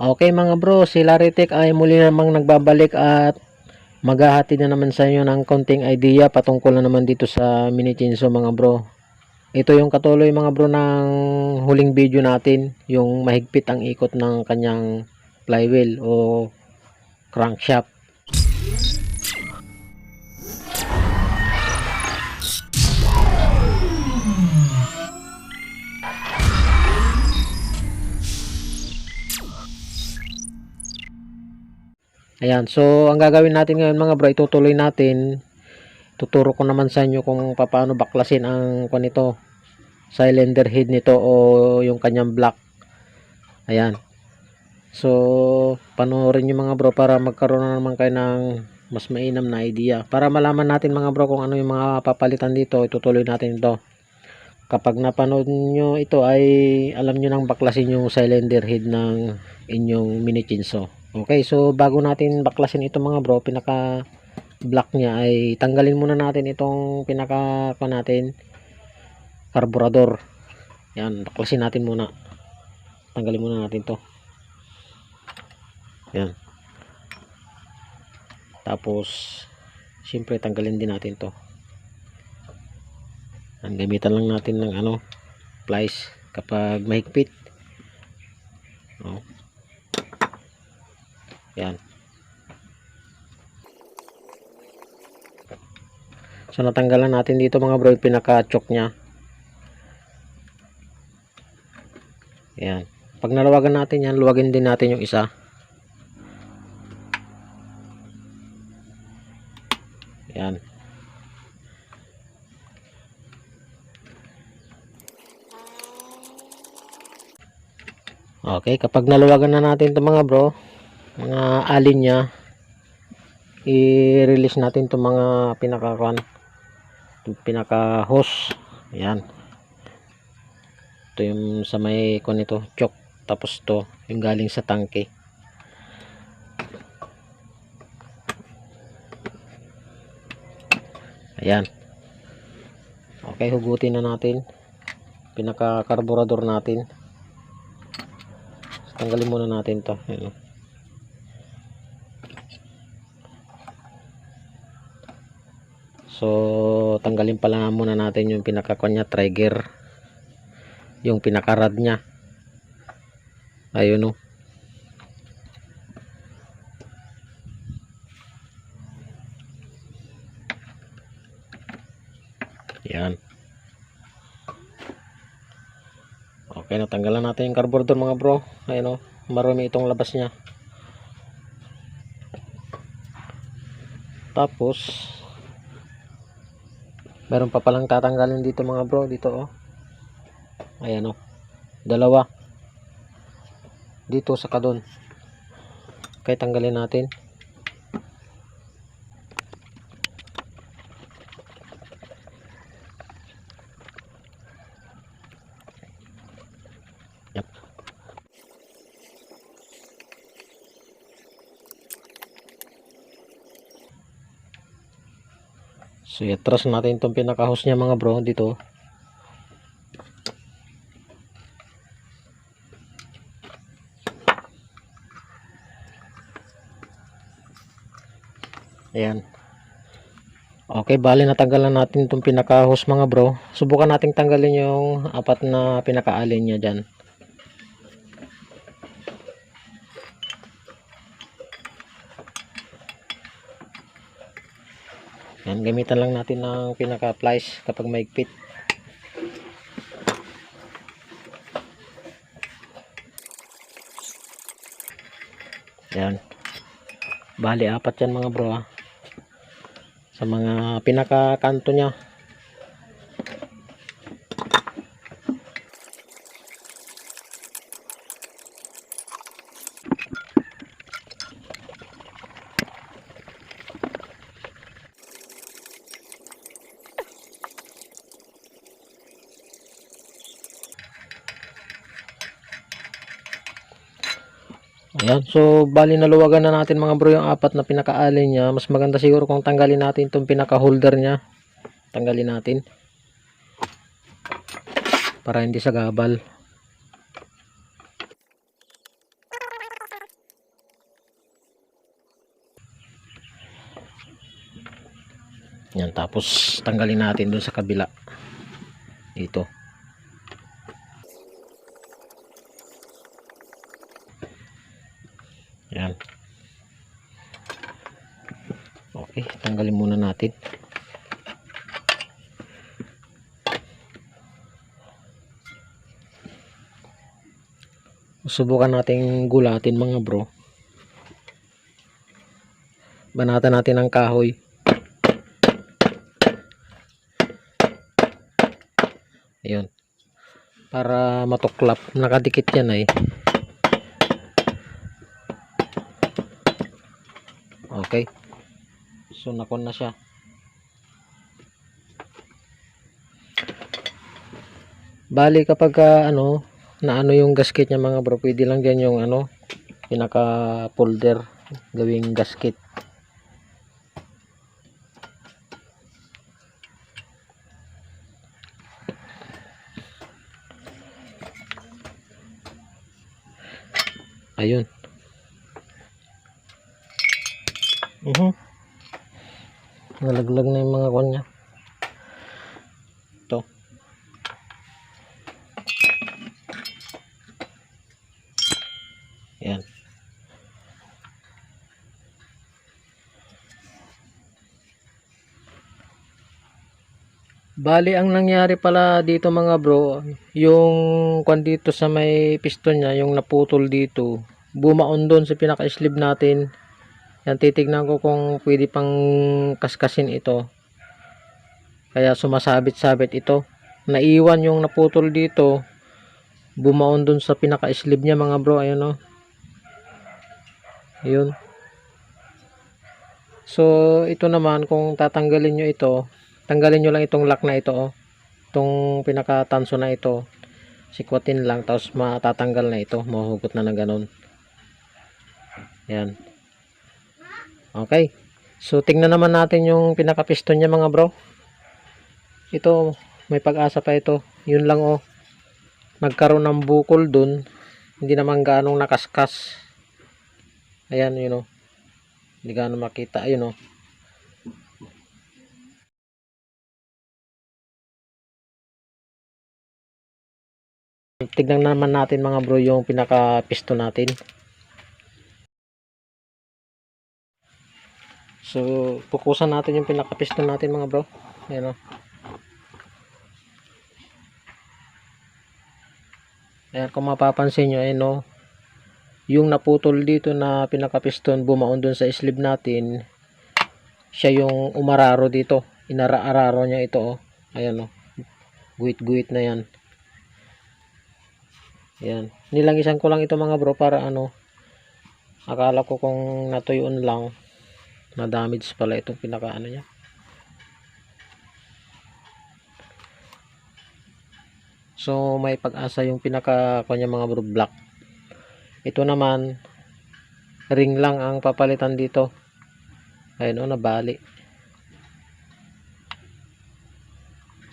Okay mga bro, si Laritek ay muli namang nagbabalik at maghahati na naman sa inyo ng konting idea patungkol na naman dito sa mini chainsaw mga bro. Ito yung katuloy mga bro ng huling video natin, yung mahigpit ang ikot ng kanyang flywheel o crankshaft. Ayan, so ang gagawin natin ngayon mga bro, itutuloy natin. Tuturo ko naman sa inyo kung paano baklasin ang kung ito, cylinder head nito o yung kanyang block. Ayan. So, panoorin nyo mga bro para magkaroon na naman kayo ng mas mainam na idea. Para malaman natin mga bro kung ano yung mga papalitan dito, itutuloy natin ito. Kapag napanood nyo ito ay alam nyo nang baklasin yung cylinder head ng inyong mini chainsaw. Okay, so bago natin baklasin ito mga bro, pinaka block niya ay tanggalin muna natin itong pinaka pa natin carburetor. Yan, baklasin natin muna. Tanggalin muna natin to. Yan. Tapos siyempre tanggalin din natin to. Ang gamitan lang natin ng ano, plies kapag mahigpit. Oh. Yan. So natanggalan natin dito mga bro yung pinaka-choke niya. Yan. Pag nalawagan natin yan, luwagin din natin yung isa. Yan. Okay, kapag naluwagan na natin ito mga bro, mga alin niya, i-release natin itong mga pinaka-kan, pinaka-hose. Ayan. Ito yung sa may kon ito, choke. Tapos to yung galing sa tangke. Ayan. Okay, hugutin na natin. Pinaka-carburetor natin. Tanggalin muna natin to. Ayan. So, tanggalin pala muna natin yung pinaka-kanya trigger. Yung pinaka-rod niya. Ayun oh. Yan. Okay, natanggalan natin yung carburetor mga bro. Ayun oh, marumi itong labas niya. Tapos, meron pa palang tatanggalin dito mga bro, dito oh. Ayan oh. Dalawa. Dito sa kadon. Okay, tanggalin natin. So, i-atras natin itong pinaka-hose niya mga bro dito. Ayan. Okay, bali natanggalan natin itong pinaka-hose mga bro. Subukan nating tanggalin yung apat na pinaka-alin niya dyan. Yan, gamitan lang natin ng pinaka-plies kapag maigpit. Yan. Bali, apat yan mga bro ah. Sa mga pinaka-kanto niya. So, bali naluwagan na natin mga bro yung apat na pinaka-alin niya. Mas maganda siguro kung tanggalin natin itong pinaka-holder niya. Tanggalin natin. Para hindi sa gabal. Yan, tapos tanggalin natin dun sa kabila. Dito. Natin. Subukan nating gulatin mga bro. Banatan natin ang kahoy. Ayun. Para matuklap. Nakadikit yan ay. Okay. So nakon na siya. Bali kapag ah, ano, na ano yung gasket niya mga bro, pwede lang dyan yung ano, pinaka folder gawing gasket. Ayun. Mhm. Nalaglag na yung mga kwan niya. Ito. Yan. Bali, ang nangyari pala dito mga bro, yung kwan dito sa may piston niya, yung naputol dito, bumaon doon sa pinaka-sleeve natin. Yan, titignan ko kung pwede pang kaskasin ito. Kaya sumasabit-sabit ito. Naiwan yung naputol dito, bumaon doon sa pinaka-sleeve niya mga bro, ayun o. Ayun. So, ito naman, kung tatanggalin nyo ito, tanggalin nyo lang itong lock na ito, oh. Itong pinaka-tanso na ito. Sikwatin lang, tapos matatanggal na ito. Mahugot na na ganun. Yan. Okay. So, tingnan naman natin yung pinaka-piston niya mga bro. Ito, may pag-asa pa ito. Yun lang, oh. Nagkaroon ng bukol dun. Hindi naman ganong nakaskas. Ayan, yun, oh. Hindi gaano makita. Ayun, oh. Tignan naman natin mga bro yung pinaka piston natin. So, pukusan natin yung pinaka piston natin mga bro. Ayan o. Ayan, kung mapapansin nyo, ayan o. Yung naputol dito na pinaka piston bumaon dun sa sleeve natin. Siya yung umararo dito. Inara-araro niya ito o. Ayan o. Guit-guit na yan. Yan. Nilangisan ko lang ito mga bro para ano. Akala ko kung natuyuan lang. Na damage pala itong pinaka ano niya. So may pag-asa yung pinaka kanya mga bro black. Ito naman ring lang ang papalitan dito. Ayun o nabali.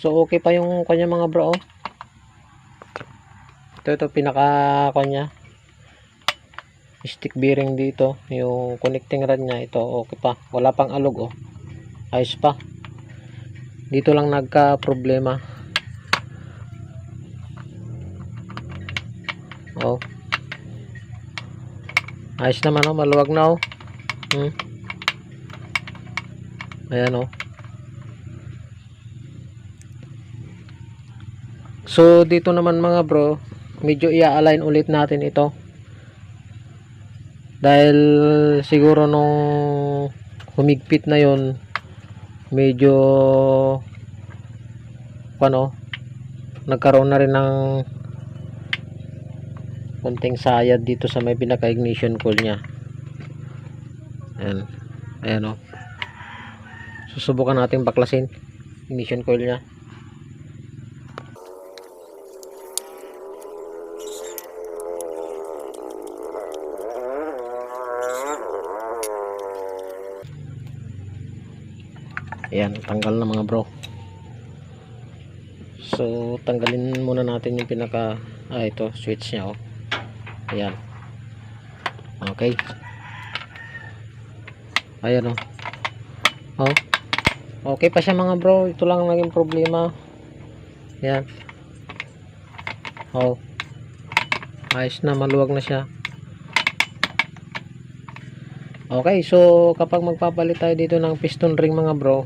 So okay pa yung kanya mga bro oh. Ito, ito, pinaka, kanya, stick bearing dito, yung connecting rod niya, ito, okay pa. Wala pang alog, oh. Ayos pa. Dito lang nagka problema. Oh. Ayos naman, oh. Maluwag na, oh. Hmm. Ayan, oh. So, dito naman mga bro, medyo i-align ulit natin ito. Dahil siguro nung humigpit na yon medyo ano nagkaroon na rin ng konting sayad dito sa may pinaka ignition coil nya ayan. Ayan o susubukan natin baklasin ignition coil nya Ayan, tanggal na mga bro. So, tanggalin muna natin yung pinaka, ah ito, switch niya oh. Ayan. Okay. Ayan oh. Oh. Okay pa siya mga bro. Ito lang ang naging problema. Yan. Oh. Ayos na. Maluwag na siya. Okay. So, kapag magpapalit tayo dito ng piston ring mga bro,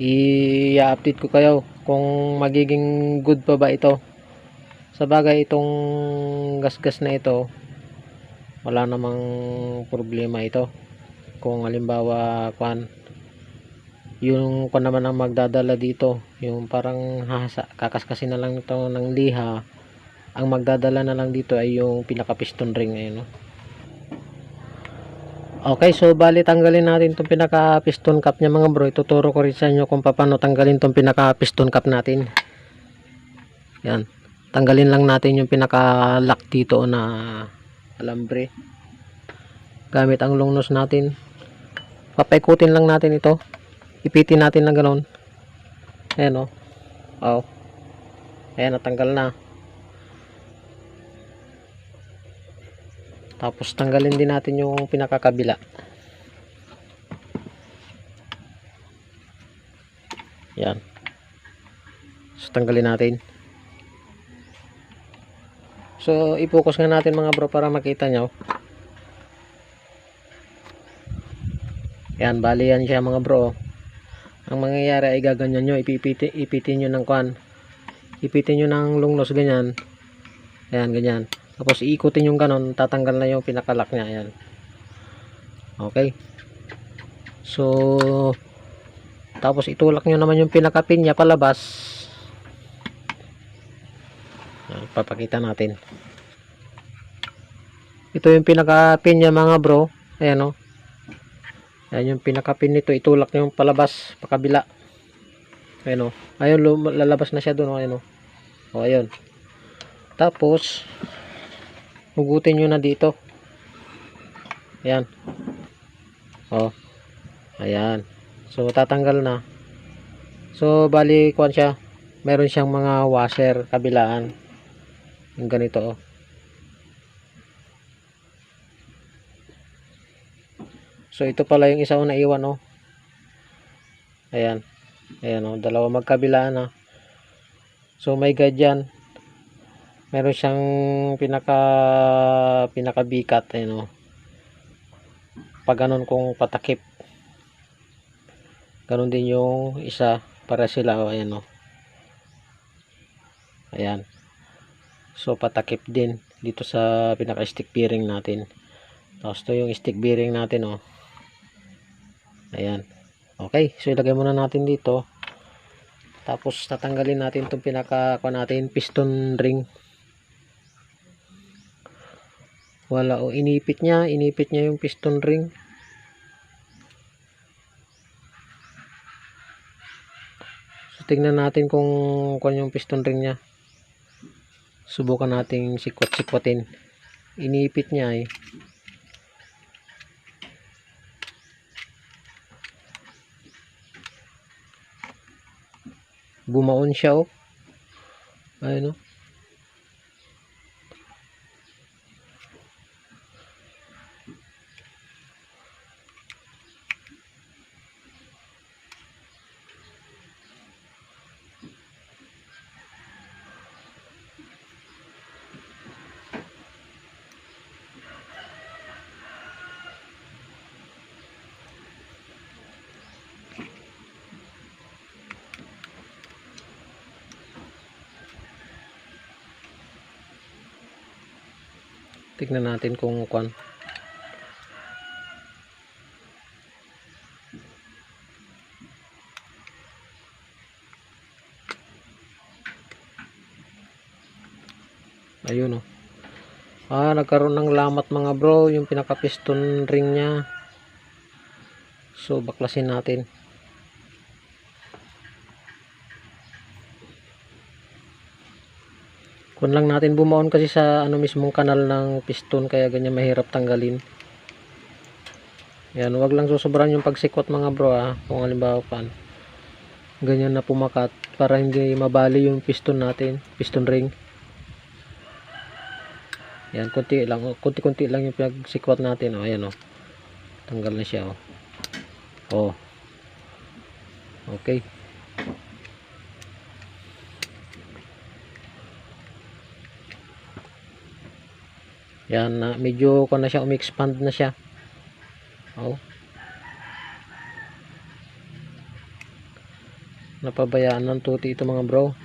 i-update ko kayo kung magiging good pa ba ito. Sa bagay, itong gasgas na ito, wala namang problema ito. Kung halimbawa, kwan, yung kung naman ang magdadala dito yung parang hasa, kakaskasin na lang ito ng liha ang magdadala na lang dito ay yung pinaka piston ring ayun no? Okay so bali tanggalin natin itong pinaka piston cap nya mga bro. Ituturo ko rin sa inyo kung paano tanggalin itong pinaka piston cap natin. Yan. Tanggalin lang natin yung pinaka lock dito na alambre. Gamit ang long nose natin. Papaikutin lang natin ito. Ipitin natin na gano'n. Ayan o oh. ayan natanggal na tapos tanggalin din natin yung pinakakabila. Yan. So tanggalin natin. So i-focus nga natin mga bro para makita nyo. Yan bali yan siya mga bro. Ang mangyayari ay gaganyan nyo. Ipipitin, ipitin nyo ng kwan. Ipitin nyo ng lungnos ganyan. Ayan ganyan tapos iikutin yung ganon tatanggal na yung pinakalak nya ayan okay so tapos itulak nyo naman yung pinakapin nya palabas ayan, papakita natin ito yung pinakapin nya mga bro ayan o Ayan yung pinakapin nito, itulak nyo yung palabas, pakabila. Ayan o. Lum- lalabas na siya doon o. Ayan o. O, ayun. Tapos, hugutin nyo na dito. Ayan. O. Ayan. So, tatanggal na. So, bali, kuhan siya. Meron siyang mga washer kabilaan. Yung ganito o. So ito pala yung isa ko naiwan oh. Ayan. Ayan oh, dalawa magkabila na. So may guide yan. Meron siyang pinaka pinakabikat ayan oh. Pag ganun kung patakip. Ganun din yung isa para sila oh, ayan oh. Ayan. So patakip din dito sa pinaka stick bearing natin. Tapos to yung stick bearing natin oh. Ayan. Okay. So, ilagay muna natin dito. Tapos, tatanggalin natin itong pinaka, natin, piston ring. Wala. O, inipit niya. Inipit niya yung piston ring. So, tingnan natin kung kung yung piston ring niya. Subukan nating sikwat-sikwatin. Inipit niya eh. bumaon siya oh. Ayun oh. Tignan natin kung kwan. Ayun oh. Ah, nagkaroon ng lamat mga bro, yung pinaka piston ring niya. So, baklasin natin. Kun lang natin bumaon kasi sa ano mismong kanal ng piston kaya ganyan mahirap tanggalin. Yan, wag lang susobran yung pagsikot mga bro ah. Kung halimbawa pan. Ganyan na pumakat para hindi mabali yung piston natin, piston ring. Yan, konti lang, konti-konti lang yung pagsikwat natin oh. Ayan oh. Tanggal na siya oh. Oh. Okay. Yan na medyo ko na siya umi-expand na siya. Oh. Napabayaan ng tuti ito mga bro.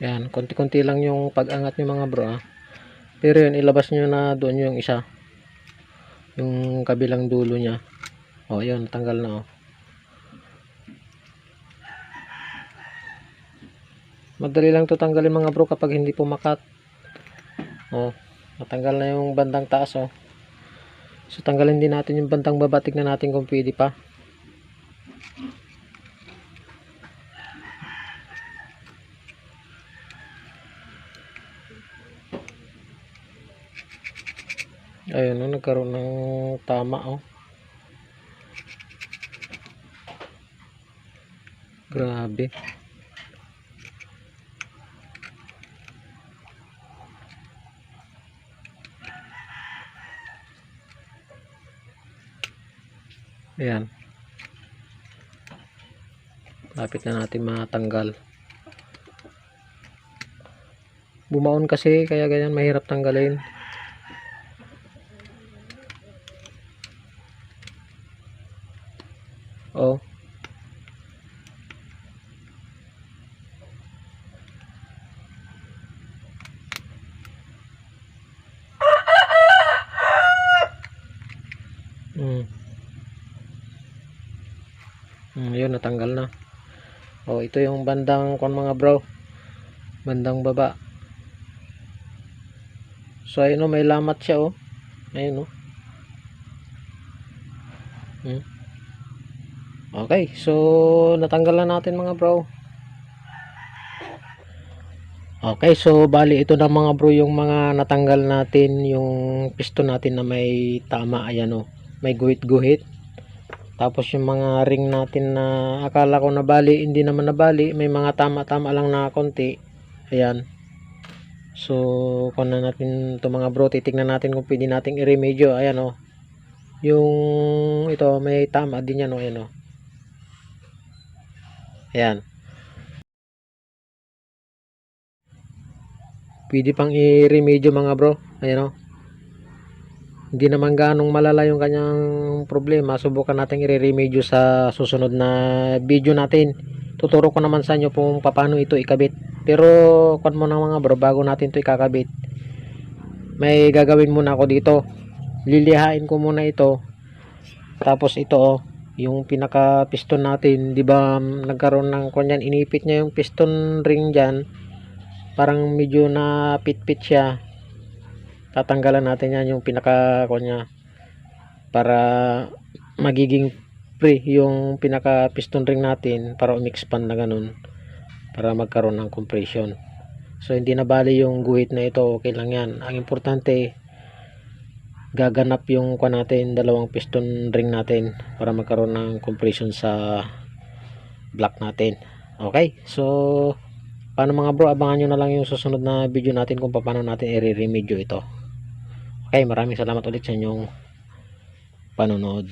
Yan, konti-konti lang yung pag-angat nyo mga bro ah. Pero yun, ilabas nyo na doon yung isa. Yung kabilang dulo niya. O, yun, tanggal na oh. Madali lang to tanggalin mga bro kapag hindi pumakat. Oh, natanggal na yung bandang taas oh. So tanggalin din natin yung bandang baba. Tignan natin kung pwede pa. Ayun, oh, nagkaroon ng tama, oh. Grabe. Ayan. Lapit na natin matanggal. Bumaon kasi, kaya ganyan, mahirap tanggalin. Oh. Hmm. Hmm, yun natanggal na. Oh, ito yung bandang kon mga bro. Bandang baba. So ayun oh, may lamat siya oh. Ayun oh. Hmm. Okay, so natanggal na natin mga bro. Okay, so bali ito na mga bro yung mga natanggal natin yung piston natin na may tama ayan oh. May guhit-guhit. Tapos yung mga ring natin na akala ko nabali, hindi naman nabali, may mga tama-tama lang na konti. Ayan. So, kung na natin ito mga bro, titignan natin kung pwede nating i-remedyo. Ayan oh. Yung ito may tama din yan oh, ayan oh. Ayan. Pwede pang i-remedyo mga bro. Ayan o. Hindi naman ganong malala yung kanyang problema. Subukan natin i-remedyo sa susunod na video natin. Tuturo ko naman sa inyo kung paano ito ikabit. Pero kung mo na mga bro, bago natin ito ikakabit, may gagawin muna ako dito. Lilihain ko muna ito. Tapos ito oh, yung pinaka piston natin, 'di ba nagkaroon ng kanyan inipit niya yung piston ring diyan. Parang medyo na pit-pit siya. Tatanggalan natin yan yung pinaka kanya para magiging free yung pinaka piston ring natin para umexpand na ganun para magkaroon ng compression. So hindi na bali yung guhit na ito, okay lang yan. Ang importante gaganap yung kwa natin dalawang piston ring natin para magkaroon ng compression sa block natin okay so paano mga bro abangan nyo na lang yung susunod na video natin kung paano natin i-remedyo ito okay maraming salamat ulit sa inyong panonood